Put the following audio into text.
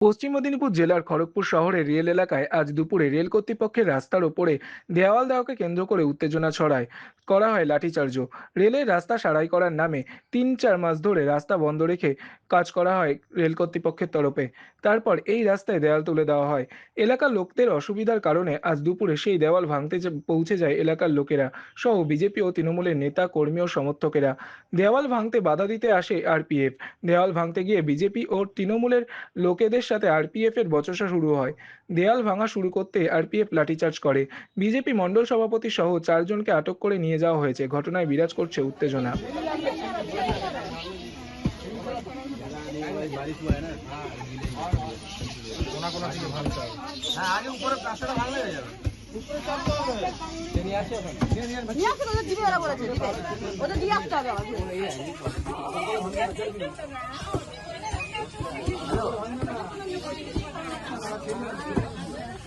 পশ্চিম মেদিনীপুর জেলার খড়গপুর শহরের রেল এলাকায় আজ দুপুরে রেল কর্তৃপক্ষের রাস্তার ওপরে দেওয়াল দেওয়াকে কেন্দ্র করে উত্তেজনা ছড়ায়। করা হয় লাঠিচার্জও রেলের রাস্তা সারাই করার নামে তিন চার মাস ধরে রাস্তা বন্ধ রেখে কাজ করা হয় রেল কর্তৃপক্ষের তরফে। তারপর এই রাস্তায় দেওয়াল তুলে দেওয়া হয়। এলাকার লোকদের অসুবিধার কারণে আজ দুপুরে সেই দেওয়াল ভাঙতে পৌঁছে যায় এলাকার লোকেরা সহ বিজেপি ও তৃণমূলের নেতা, কর্মী ও সমর্থকেরা। দেওয়াল ভাঙতে বাধা দিতে আসে আরপিএফ। দেওয়াল ভাঙতে গিয়ে বিজেপি ও তৃণমূলের লোকেদের সাথে আরপিএফ এর বচসা শুরু হয়। দেয়াল ভাঙা শুরু করতে আরপিএফ লাঠিচার্জ করে। বিজেপি মণ্ডল সভাপতি সহ চারজনকে আটক করে নিয়ে যাওয়া হয়েছে। ঘটনায় বিরাজ করছে উত্তেজনা। ওদের দিয়ে আসতে হবে